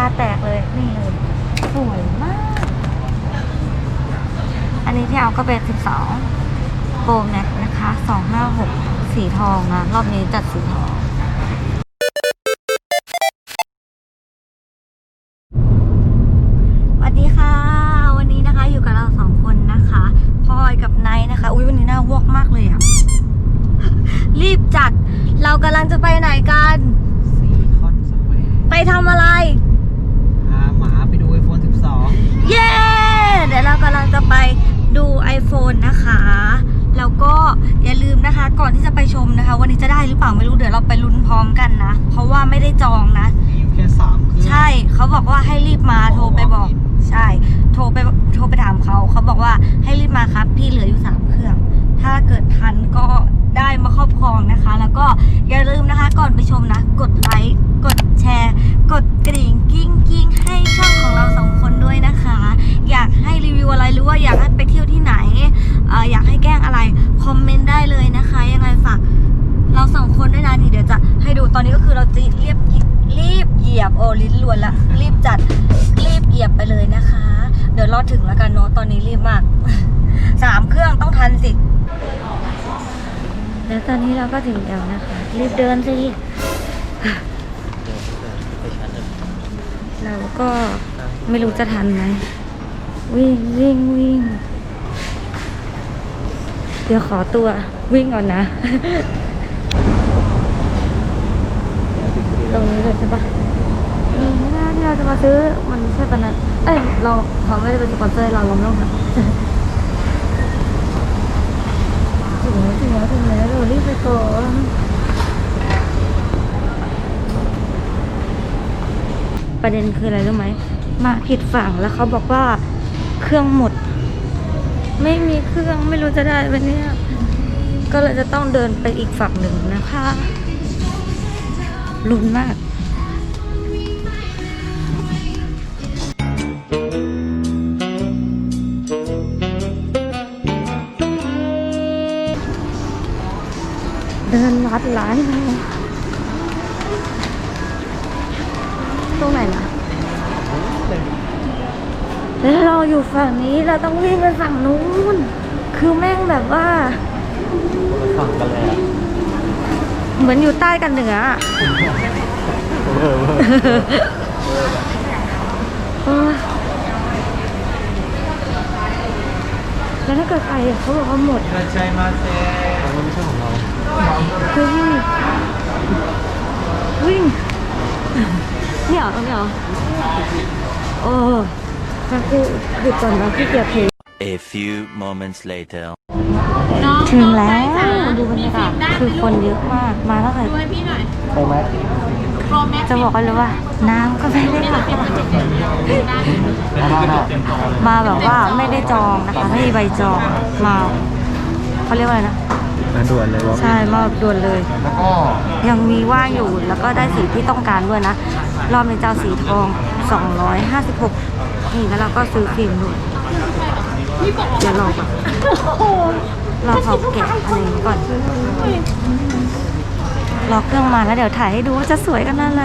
ตาแตกเลยนี่เลยสวยมาก อันนี้ที่เอาก็เป็น12โปรแม็กนะคะ256สีทองนะรอบนี้จัดสีทองสวัสดีค่ะ วันนี้นะคะอยู่กับเราสองคนนะคะพลอยกับไนท์นะคะ อุ้ยวันนี้น่าวอกมากเลยอะรีบจัด เรากำลังจะไปไหนกันซีคอนสแควร์ไปทำอะไร พาหมาไปดู iPhone 12 เย้ เดี๋ยวเรากำลังจะไป ดู iPhone นะคะ แล้วก็อย่าลืมนะคะก่อนที่จะไปชมนะคะ วันนี้จะได้หรือเปล่าไม่รู้เดี๋ยวเราไปลุ้นพร้อมกันนะ เพราะว่าไม่ได้จองนะมีอยู่แค่3เครื่อง ใช่เขาบอกว่าให้รีบมาโทรไปบอก ใช่ โทรไปโทรไปถามเขาเขาบอกว่าให้รีบมาครับ พี่เหลืออยู่สามเครื่อง ถ้าเกิดทันก็ได้มาครอบครองนะคะ แล้วก็อย่าลืมนะคะ ก่อนไปชมนะ แล้วตอนนี้เราก็ถึงแล้วนะคะ รีบเดินสิ เราก็ไม่รู้จะทันไหม วิ่งวิ่งวิ่ง เดี๋ยวขอตัววิ่งก่อนนะ ตรงนี้เลยใช่ปะนี่ไม่น่าที่เราจะมาซื้อมันใช่ปะนะเอ้ย เราเขาไม่ได้เป็นสปอนเซอร์เราเราไม่ต้องทำ ถึงแล้วถึงแล้วถึงแล้วเรารีบไปก่อนประเด็นคืออะไรรู้ไหม มาผิดฝั่งแล้วเขาบอกว่าเครื่องหมด ไม่มีเครื่องไม่รู้จะได้ไหมเนี่ยก็เลยจะต้องเดินไปอีกฝั่งหนึ่งนะคะลุ้นมาก เดินลัดร้านเลยตรงไหนนะแล้วเราอยู่ฝั่งนี้เราต้องวิ่งไปฝั่งนู้น คือแม่งแบบว่าฝั่งกันเลยอะเหมือนอยู่ใต้กันเหนืออะโอ้ยแล้วถ้าเกิดไปอะเขาบอกว่าหมดใช่มาเซ่มันไม่ใช่ของเรา คือวิ่งวิ่งเนี่ยเหรอตรงนี้เหรอโอ้ถ้ากูหยุดก่อนนะพี่เกียจถือ A few moments later. ถึงแล้วดูบรรยากาศคือคนเยอะมากมาตั้งแต่ใช่ไหมจะบอกกันเลยว่า น้ำก็ไม่ได้มามาแบบว่าไม่ได้จองนะคะ ไม่มีใบจองมาเขาเรียกว่าอะไรนะ มาด่วนเลยวะใช่มาด่วนเลย แล้วก็ยังมีว่างอยู่แล้วก็ได้สีที่ต้องการด้วยนะ รอบนี้เจ้าสีทอง 256 นี่แล้วเราก็ซื้อครีมด้วยเดี๋ยวรอก่อนรอเขาแกะอะไรอย่างนี้ก่อน รอเครื่องมาแล้วเดี๋ยวถ่ายให้ดูว่าจะสวยกันอะไร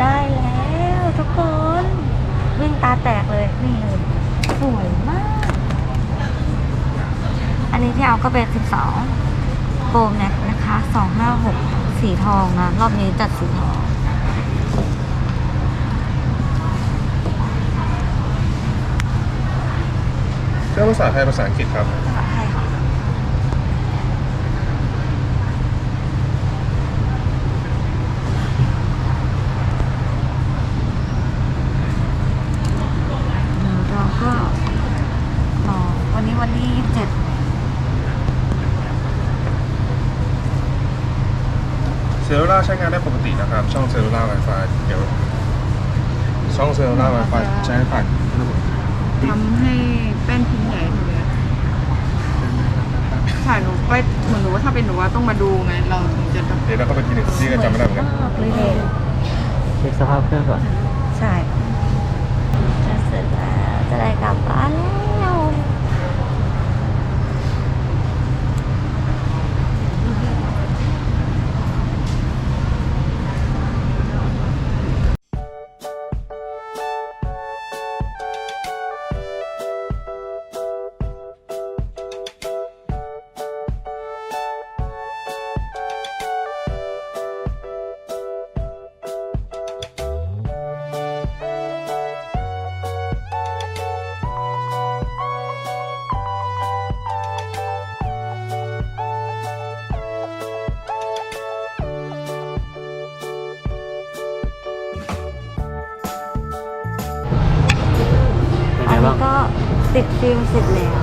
ได้แล้วทุกคน วิ่งตาแตกเลย นี่เลย สวยมาก อันนี้ที่เอาก็เป็น 12โปรแม็กนะคะ256สีทองนะ รอบนี้จัดสีทองเรื่องภาษาไทยภาษาอังกฤษครับ ใช่ค่ะเดี๋ยวเราก็รอวันนี้วันที่27 เซลลูล่าใช้งานได้ปกตินะครับ ช่องเซลลูล่า Wi-Fi เดี๋ยว ช่องเซลลูล่า Wi-Fi ใช้ผ่านระบบทำให้แป้นพิมพ์ใหญ่หมดเลยถ่ายหนูไปเหมือนหนูว่าถ้าเป็นหนูว่าต้องมาดูไง เราถึงจะแบบเดี๋ยวเราก็ไปทีหนึ่งที่ก็จำไม่ได้เหมือนกันมากเลยเนี่ยเช็คสภาพเครื่องก่อน ใช่จะเสร็จแล้วจะได้กลับบ้านแล้ว นี้ก็ติดฟิล์มเสร็จแล้ว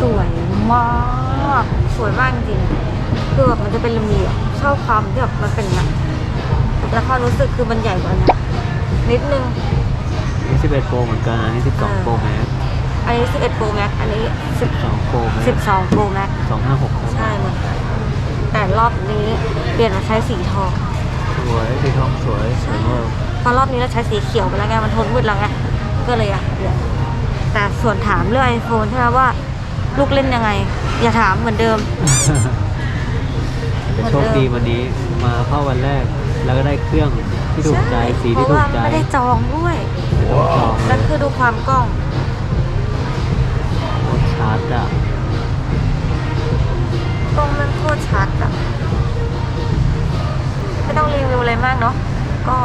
สวยมาก สวยมากจริงๆคือแบบมันจะเป็นระเบียบชอบความที่แบบมันเป็นอย่างนี้แล้วความรู้สึกคือมันใหญ่กว่านี้นิดนึงนี่11 Pro เหมือนกันอันนี้12 Pro Max อันนี้11 Pro Max อันนี้12 Pro Max 10 12 Pro Max 256ครับใช่เหมือนกันแต่รอบนี้เปลี่ยนมาใช้สีทอง สวยสีทองสวยสวยมาก เพราะรอบนี้เราใช้สีเขียวไปแล้วไงมันทนมืดแล้วไง ก็เลยอะเปลี่ยนแต่ส่วนถามเรื่องไอโฟนใช่ไหมว่า ลูกเล่นยังไง อย่าถามเหมือนเดิม แต่โชคดีวันนี้มาเข้าวันแรก แล้วก็ได้เครื่องที่ถูกใจสีเพที่ราะถูว่ากใจไม่ได้จองด้วยไม่ต้องจองเลแล้วยคือดูความกล้อง โคตรชาร์จอะกล้องมันโคตรชัดอะไม่ต้องรีวิวอะไรมากเนาะก็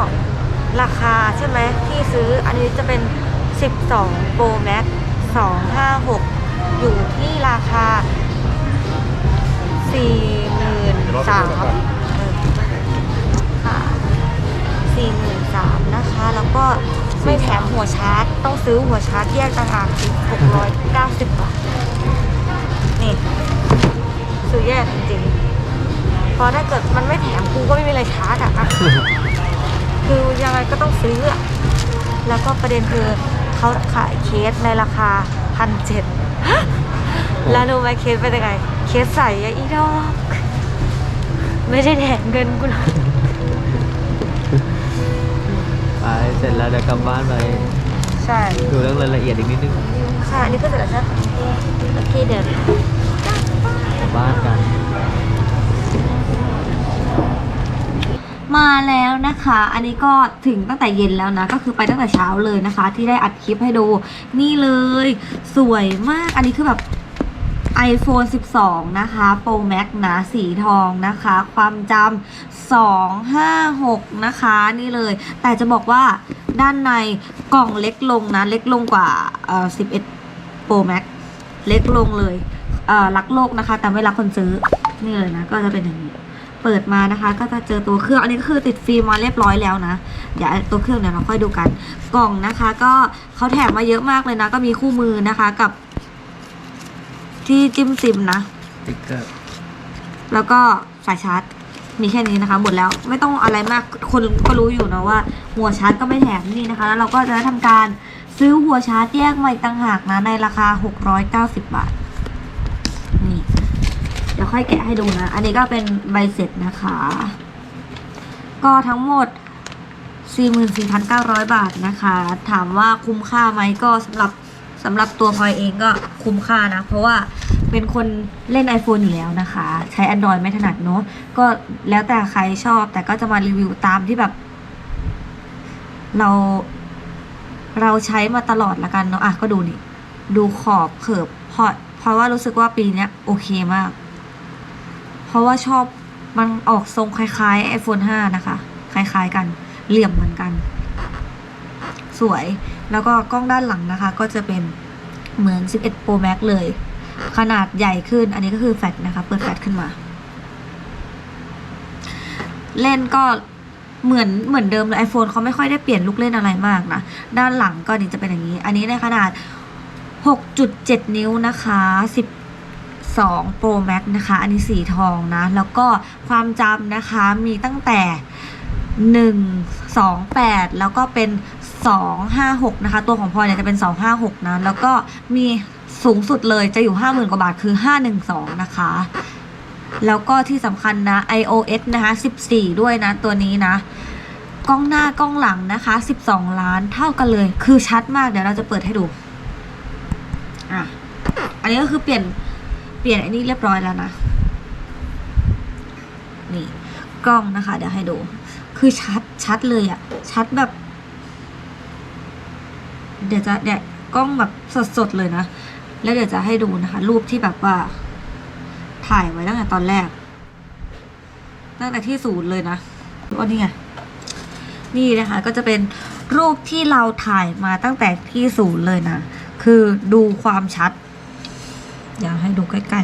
ราคาใช่ไหมที่ซื้ออันนี้จะเป็น 12 Pro Max 256 อยู่ที่ราคา 43,000ค่ะ43,000นะคะ แล้วก็ไม่แถมหัวชาร์จ ต้องซื้อหัวชาร์จแยกต่างหากอีก690 บาท นี่ซื้อแยกจริงๆเพราะถ้าเกิดมันไม่แถมกูก็ไม่มีอะไรชาร์จอะอะคือยังไงก็ต้องซื้ออะแล้วก็ประเด็นคือ เขาขายเคสในราคาพันเจ็ดแล้วรู้ไหมเคสเป็นยังไง เคสใส่อะอีดอกไม่ได้แถมเงินกูหรอกไปเสร็จแล้วเดี๋ยวกลับบ้านไปใช่ดูเรื่องรายละเอียดอีกนิดนึงใช่อันนี้ก็เสร็จแล้วใช่ไหมโอเคเดี๋ยวกลับบ้านกัน มาแล้วนะคะ อันนี้ก็ถึงตั้งแต่เย็นแล้วนะ ก็คือไปตั้งแต่เช้าเลยนะคะ ที่ได้อัดคลิปให้ดู นี่เลย สวยมาก อันนี้คือแบบ iPhone 12 นะคะ Pro Max นะ สีทองนะคะ ความจำ256 นะคะ นี่เลย แต่จะบอกว่าด้านในกล่องเล็กลงนะ เล็กลงกว่าเอ่อ11 Pro Max เล็กลงเลยเอ่อรักโลกนะคะ แต่ไม่รักคนซื้อ นี่เลยนะ ก็จะเป็นอย่างนี้ เปิดมานะคะ ก็จะเจอตัวเครื่องอันนี้ก็คือติดฟิล์มมาเรียบร้อยแล้วนะเดี๋ยวตัวเครื่องเนี่ยเราค่อยดูกัน กล่องนะคะ ก็เขาแถมมาเยอะมากเลยนะ ก็มีคู่มือนะคะกับ ที่จิ้มซิมนะติ๊กเกอร์แล้วก็สายชาร์จมีแค่นี้นะคะหมดแล้วไม่ต้องอะไรมากคนก็รู้อยู่นะว่า หัวชาร์จก็ไม่แถมนี่นะคะ แล้วเราก็จะได้ทำการซื้อหัวชาร์จแยกมาอีกต่างหากนะในราคา 690 บาทนี่ เดี๋ยวค่อยแกะให้ดูนะ อันนี้ก็เป็นใบเสร็จนะคะ ก็ทั้งหมด 44,900 บาทนะคะ ถามว่าคุ้มค่าไหมก็สำหรับสำหรับตัวพลอยเองก็คุ้มค่านะ เพราะว่าเป็นคนเล่น iPhone อยู่แล้วนะคะ ใช้ Android ไม่ถนัดเนอะก็แล้วแต่ใครชอบ แต่ก็จะมารีวิวตามที่แบบ เรา เราใช้มาตลอดละกันเนาะอะก็ดูนี่ ดูขอบเขิบเพราะเพราะว่ารู้สึกว่าปีนี้โอเคมาก ราะว่าชอบมันออกทรงคล้ายๆ iPhone 5 นะคะ คล้ายๆกัน เหลี่ยมเหมือนกัน สวย แล้วก็กล้องด้านหลังนะคะ ก็จะเป็นเหมือน 11 Pro Max เลย ขนาดใหญ่ขึ้น อันนี้ก็คือแฟลชนะคะ เปิดแฟลชขึ้นมา เล่นก็เหมือนเหมือนเดิมเลย iPhone เขาไม่ค่อยได้เปลี่ยนลูกเล่นอะไรมากนะ ด้านหลังก็นี่จะเป็นอย่างนี้ อันนี้ในขนาด 6.7 นิ้วนะคะ10 2 Pro Max นะคะ อันนี้สีทองนะ แล้วก็ความจำนะคะมีตั้งแต่ 1 2 8 แล้วก็เป็น 256 นะคะ ตัวของพลอยเนี่ยจะเป็น 256 นะ แล้วก็มีสูงสุดเลยจะอยู่ 50,000 กว่าบาทคือ 512 นะคะ แล้วก็ที่สำคัญนะ iOS นะคะ 14 ด้วยนะ ตัวนี้นะกล้องหน้ากล้องหลังนะคะ 12 ล้านเท่ากันเลย คือชัดมากเดี๋ยวเราจะเปิดให้ดู อะ อันนี้ก็คือเปลี่ยน เปลี่ยนไอ้นี่เรียบร้อยแล้วนะ นี่กล้องนะคะ เดี๋ยวให้ดู คือชัดชัดเลยอะชัดแบบ เดี๋ยวจะเดี๋ยวกล้องแบบสดๆเลยนะ แล้วเดี๋ยวจะให้ดูนะคะ รูปที่แบบว่า ถ่ายไว้ตั้งแต่ตอนแรก ตั้งแต่ที่ศูนย์เลยนะว่านี่ไงนี่นะคะ ก็จะเป็นรูปที่เราถ่ายมาตั้งแต่ที่ศูนย์เลยนะ คือดูความชัด ดูใกล้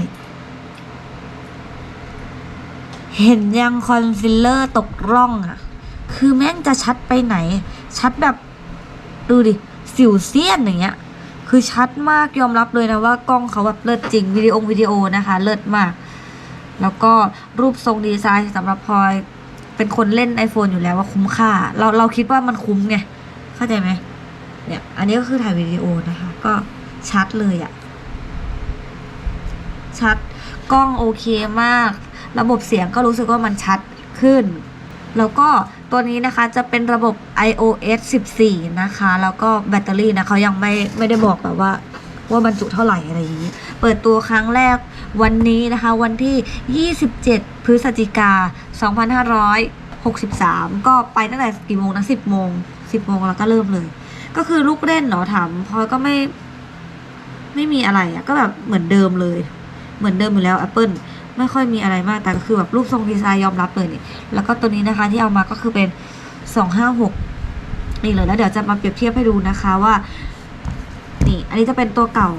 ๆ เห็นยังคอนซีลเลอร์ตกร่องอะ่ะคือแม่งจะชัดไปไหน ชัดแบบดูดิ สิวเซียนอย่างเงี้ย คือชัดมากยอมรับเลยนะว่ากล้องเขาแบบเลิศจริงวิดีโอวิดีโอนะคะ เลิศมาก แล้วก็รูปทรงดีไซน์สำหรับพลอยเป็นคนเล่น iPhone อยู่แล้วว่าคุ้มค่า เราเราคิดว่ามันคุ้มไง เข้าใจไหมเนี่ย อันนี้ก็คือถ่ายวิดีโอนะคะ ก็ชัดเลยอะ ชัด กล้องโอเคมาก ระบบเสียงก็รู้สึกว่ามันชัดขึ้น แล้วก็ตัวนี้นะคะจะเป็นระบบ iOS 14 นะคะ แล้วก็แบตเตอรี่นะเขายังไม่ไม่ได้บอกแบบว่าว่าบรรจุเท่าไหร่อะไรอย่างนี้ เปิดตัวครั้งแรกวันนี้นะคะ วันที่ 27 พฤศจิกา 2563 ก็ไปตั้งแต่กี่โมงนะ 10 โมง 10 โมงแล้วก็เริ่มเลย ก็คือลูกเล่นเหรอถามพอก็ไม่ ไม่มีอะไรอะก็แบบเหมือนเดิมเลย เหมือนเดิมอยู่แล้ว Apple ไม่ค่อยมีอะไรมากแต่ก็คือแบบรูปทรงดีไซน์ยอมรับเลยนี่แล้วก็ตัวนี้นะคะที่เอามาก็คือเป็น 256 นี่เลยแล้วเดี๋ยวจะมาเปรียบเทียบให้ดูนะคะว่า นี่ อันนี้จะเป็นตัวเก่า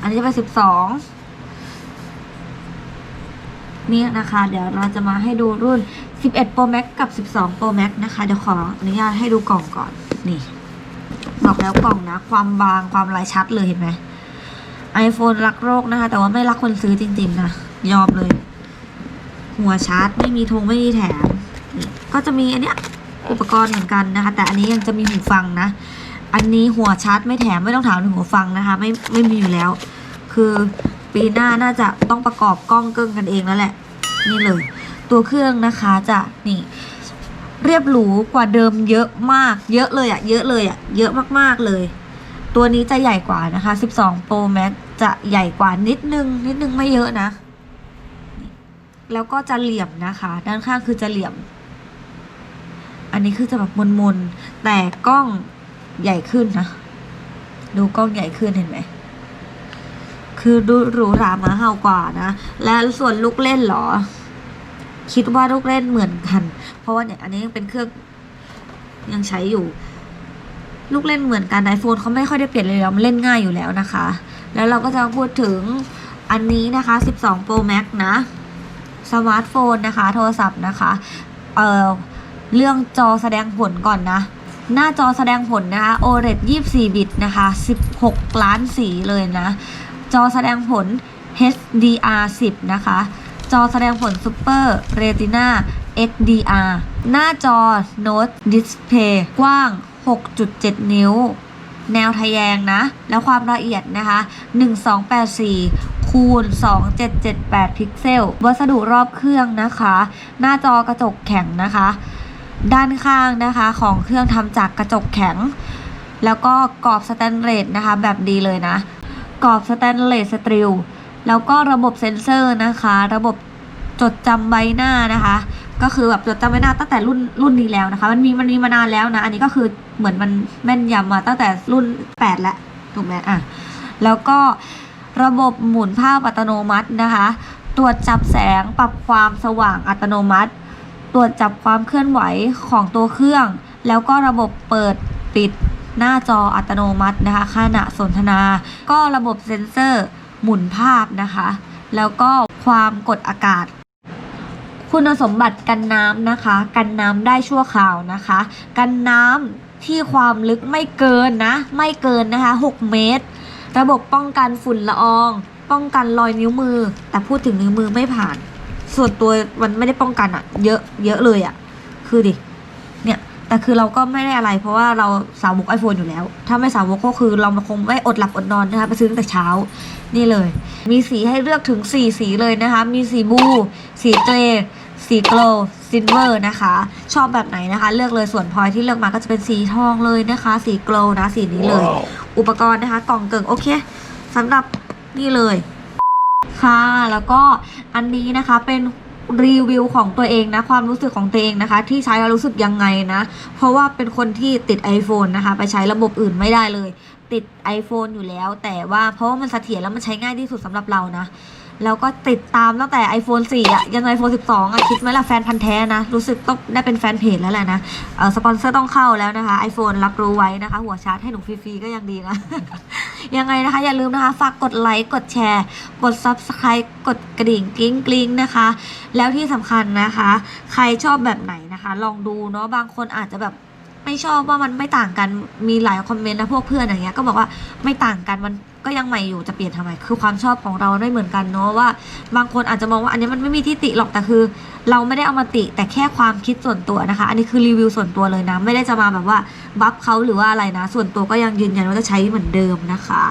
อันนี้จะเป็น 12 นี่นะคะ เดี๋ยวเราจะมาให้ดูรุ่น 11 Pro Max กับ 12 Pro Max นะคะเดี๋ยวขออนุญาตให้ดูกล่องก่อน นี่ บอกแล้วกล่องนะ ความบางความลายชัดเลยเห็นไหม iPhone รักโรคนะคะ แต่ว่าไม่รักคนซื้อจริง ๆ นะ ยอมเลย หัวชาร์จไม่มีธงไม่มีแถม ก็จะมีอันเนี้ยอุปกรณ์เหมือนกันนะคะ แต่อันนี้ยังจะมีหูฟังนะ อันนี้หัวชาร์จไม่แถมไม่ต้องถามถึงหูฟังนะคะ ไม่ไม่มีอยู่แล้ว คือปีหน้าน่าจะต้องประกอบกล้องเกิ้งกันเองแล้วแหละ นี่เลย ตัวเครื่องนะคะจะนี่ เรียบหรูกว่าเดิมเยอะมาก เยอะเลยอะเยอะเลยอะเยอะมากๆเลย ตัวนี้จะใหญ่กว่านะคะ 12 Pro Max จะใหญ่กว่านิดนึง นิดนึงไม่เยอะนะ แล้วก็จะเหลี่ยมนะคะ ด้านข้างคือจะเหลี่ยม อันนี้คือจะแบบมนๆ แต่กล้องใหญ่ขึ้นนะ ดูกล้องใหญ่ขึ้นเห็นไหม คือดูหรูหรามาเห่ากว่านะ และส่วนลูกเล่นเหรอ คิดว่าลูกเล่นเหมือนกัน เพราะว่าเนี่ยอันนี้ยังเป็นเครื่องยังใช้อยู่ ลูกเล่นเหมือนกันไอโฟนเขาไม่ค่อยได้เปลี่ยนเลยแล้วมันเล่นง่ายอยู่แล้วนะคะ แล้วเราก็จะพูดถึงอันนี้นะคะ 12 Pro Max นะสมาร์ทโฟนนะคะ โทรศัพท์นะคะ เอ่อ เรื่องจอแสดงผลก่อนนะ หน้าจอแสดงผลนะคะ OLED 24 บิตนะคะ 16 ล้านสีเลยนะ จอแสดงผล HDR 10 นะคะ จอแสดงผล Super Retina XDR หน้าจอ Note Display กว้าง 6.7 นิ้ว แนวทะแยงนะ แล้วความละเอียดนะคะ 1284 คูณ 2778 พิกเซล วัสดุรอบเครื่องนะคะ หน้าจอกระจกแข็งนะคะ ด้านข้างนะคะของเครื่องทำจากกระจกแข็ง แล้วก็กรอบสแตนเลสนะคะ แบบดีเลยนะ กรอบสแตนเลสสตรีลแล้วก็ระบบเซ็นเซอร์นะคะ ระบบจดจำใบหน้านะคะ ก็คือแบบจดจำใบหน้าตั้งแต่รุ่นรุ่นนี้แล้วนะคะ มันมีมันมีมานานแล้วนะ อันนี้ก็คือเหมือนมันแม่นยำมาตั้งแต่รุ่น8แล้วถูกไหมอะแล้วก็ระบบหมุนภาพอัตโนมัตินะคะ ตรวจจับแสงปรับความสว่างอัตโนมัติ ตรวจจับความเคลื่อนไหวของตัวเครื่อง แล้วก็ระบบเปิดปิดหน้าจออัตโนมัตินะคะขณะสนทนา ก็ระบบเซ็นเซอร์หมุนภาพนะคะ แล้วก็ความกดอากาศ คุณสมบัติกันน้ำนะคะ กันน้ำได้ชั่วคราวนะคะ กันน้ำที่ความลึกไม่เกินนะ ไม่เกินนะคะ 6 เมตร ระบบป้องกันฝุ่นละออง ป้องกันรอยนิ้วมือ แต่พูดถึงนิ้วมือไม่ผ่าน ส่วนตัวมันไม่ได้ป้องกันอะเยอะเยอะเลยอะคือดิเนี่ยแต่คือเราก็ไม่ได้อะไร เพราะว่าเราสาวกไอโฟนอยู่แล้ว ถ้าไม่สาวกก็คือเราคงไม่อดหลับอดนอนนะคะไปซื้อตั้งแต่เช้านี่เลย มีสีให้เลือกถึง 4 สีเลยนะคะ มีสีบลูสีเกรย์ สีโกลซินเวอร์นะคะ ชอบแบบไหนนะคะ เลือกเลยส่วนพลอยที่เลือกมาก็จะเป็นสีทองเลยนะคะ สีโกลนะสีนี้เลย อุปกรณ์นะคะ กล่องเกิงโอเคสำหรับนี่เลยค่ะแล้วก็อันนี้นะคะเป็นรีวิวของตัวเองนะความรู้สึกของตัวเองนะคะ ที่ใช้แล้วรู้สึกยังไงนะ เพราะว่าเป็นคนที่ติด iPhone นะคะ ไปใช้ระบบอื่นไม่ได้เลย ติด iPhone อยู่แล้ว แต่ว่าเพราะว่ามันเสถียรแล้วมันใช้ง่ายที่สุดสำหรับเรานะ แล้วก็ติดตามตั้งแต่ iPhone 4 อะ ยัน iPhone 12 อะ คิดไหมล่ะแฟนพันธ์แท้นะ รู้สึกต้องได้เป็นแฟนเพจแล้วแหละนะเออสปอนเซอร์ต้องเข้าแล้วนะคะ iPhone รับรู้ไว้นะคะ หัวชาร์จให้หนูฟรีๆ ก็ยังดีนะ ยังไงนะคะ อย่าลืมนะคะ ฝากกดไลค์ กดแชร์ กด Subscribe กดกระดิ่งกริ๊งกริ๊งนะคะ แล้วที่สำคัญนะคะ ใครชอบแบบไหนนะคะ ลองดูเนาะบางคนอาจจะแบบ ไม่ชอบว่ามันไม่ต่างกันมีหลายคอมเมนต์นะพวกเพื่อนอย่างเงี้ยก็บอกว่าไม่ต่างกันมันก็ยังใหม่อยู่จะเปลี่ยนทำไม คือความชอบของเราไม่เหมือนกันเนาะว่า บางคนอาจจะมองว่าอันนี้มันไม่มีที่ติหรอกแต่คือ เราไม่ได้เอามาติแต่แค่ความคิดส่วนตัวนะคะ อันนี้คือรีวิวส่วนตัวเลยนะ ไม่ได้จะมาแบบว่าบัฟเขาหรือว่าอะไรนะ ส่วนตัวก็ยังยืนยันว่าจะใช้เหมือนเดิมนะคะ